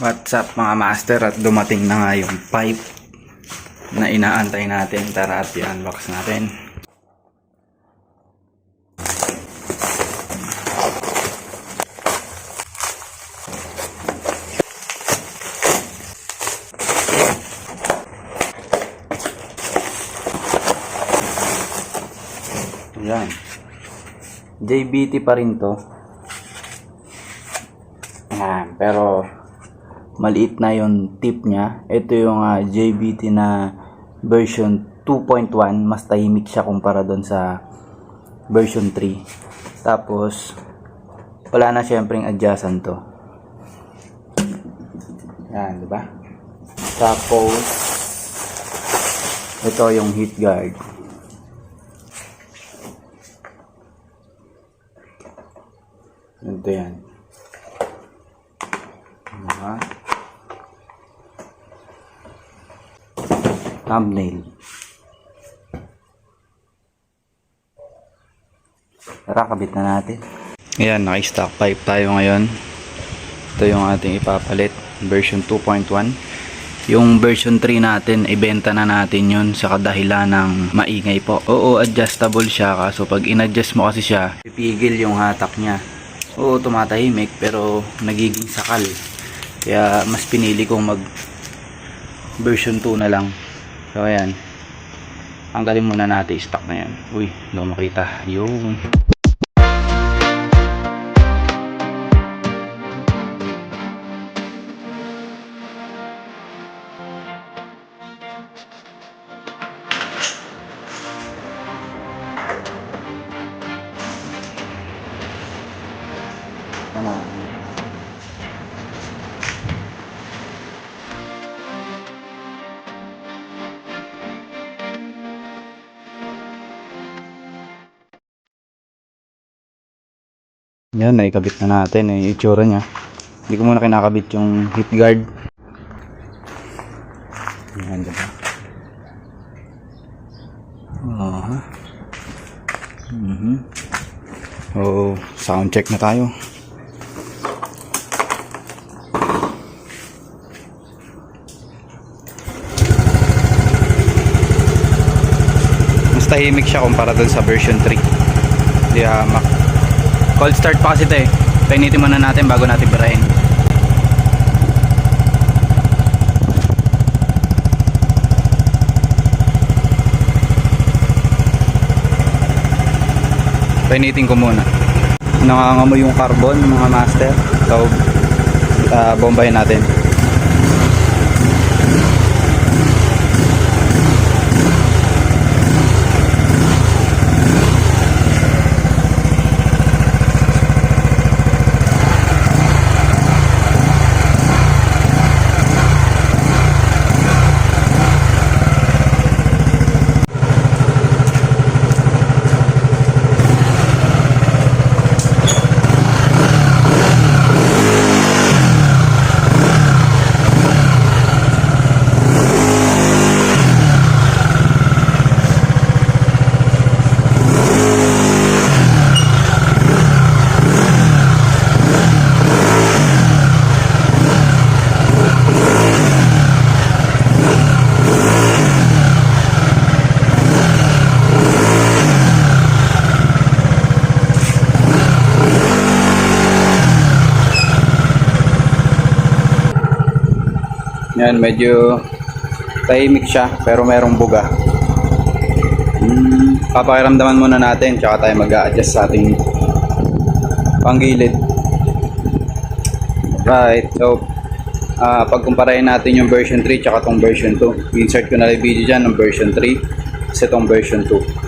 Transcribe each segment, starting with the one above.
What's up mga master at dumating na nga yung pipe na inaantay natin. Tara at i-unbox natin. Yan. JBT pa rin to. Yan, pero maliit na yung tip niya. Ito yung ah, JBT na version 2.1. Mas tahimik siya kumpara doon sa version 3. Tapos, wala na syempre yung adjacent to. Yan, di ba? Tapos, ito yung heat guard. Ito yan. Diba? Thumbnail. Tara, kabit na natin. Ayan, naka-stock pipe tayo ngayon. Ito yung ating ipapalit. Version 2.1. Yung version 3 natin, ibenta na natin yun sa kadahilan ng maingay po. Oo, adjustable siya. Kaso pag in-adjust mo kasi siya, pipigil yung hatak niya. Oo, tumatahimik pero nagiging sakal. Kaya mas pinili kong mag version 2 na lang. So ayan. Ang galing muna natin stock na yan. Uy, hindi makita. Yung. Ano? Yan, naikabit na natin eh, itsura niya. Hindi ko muna kinakabit yung heat guard. Yan, diba? Mhm. Oh, sound check na tayo. Mas tahimik siya kumpara dun sa version 3. Hindi hamak. Cold start pa kasi ito eh. Painitin muna natin bago natin birahin. Painitin ko muna. Nangangamoy yung carbon mga master. So, uh, bombahin natin. Yan, medyo tahimik siya pero merong buga. Hmm, papakiramdaman muna natin tsaka tayo mag-a-adjust sa ating panggilid. Right, so ah pagkumparahin natin yung version 3 tsaka tong version 2. Insert ko na lang yung video dyan ng version 3 sa tong version 2.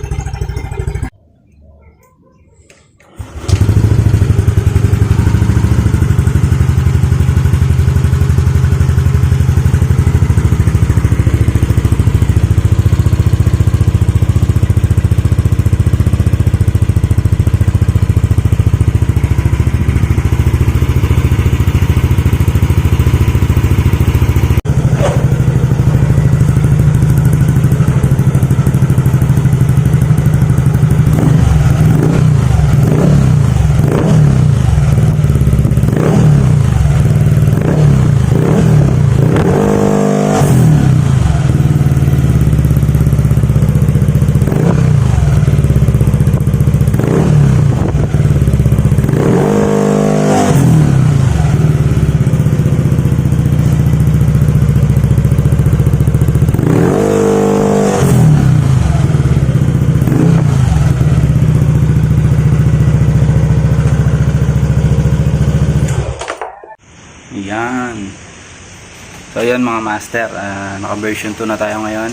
So yun mga master, ah, naka version 2 na tayo ngayon.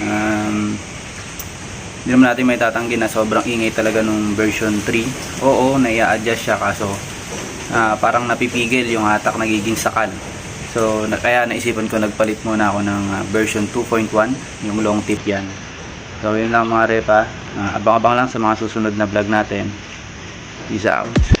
Um, hindi naman natin may tatanggi na sobrang ingay talaga nung version 3. Oo, nai-adjust siya kaso ah, parang napipigil yung hatak nagiging sakal. So na, kaya naisipan ko nagpalit muna ako ng ah, version 2.1, yung long tip yan. So yun lang mga repa, Ah, abang-abang lang sa mga susunod na vlog natin. Peace out.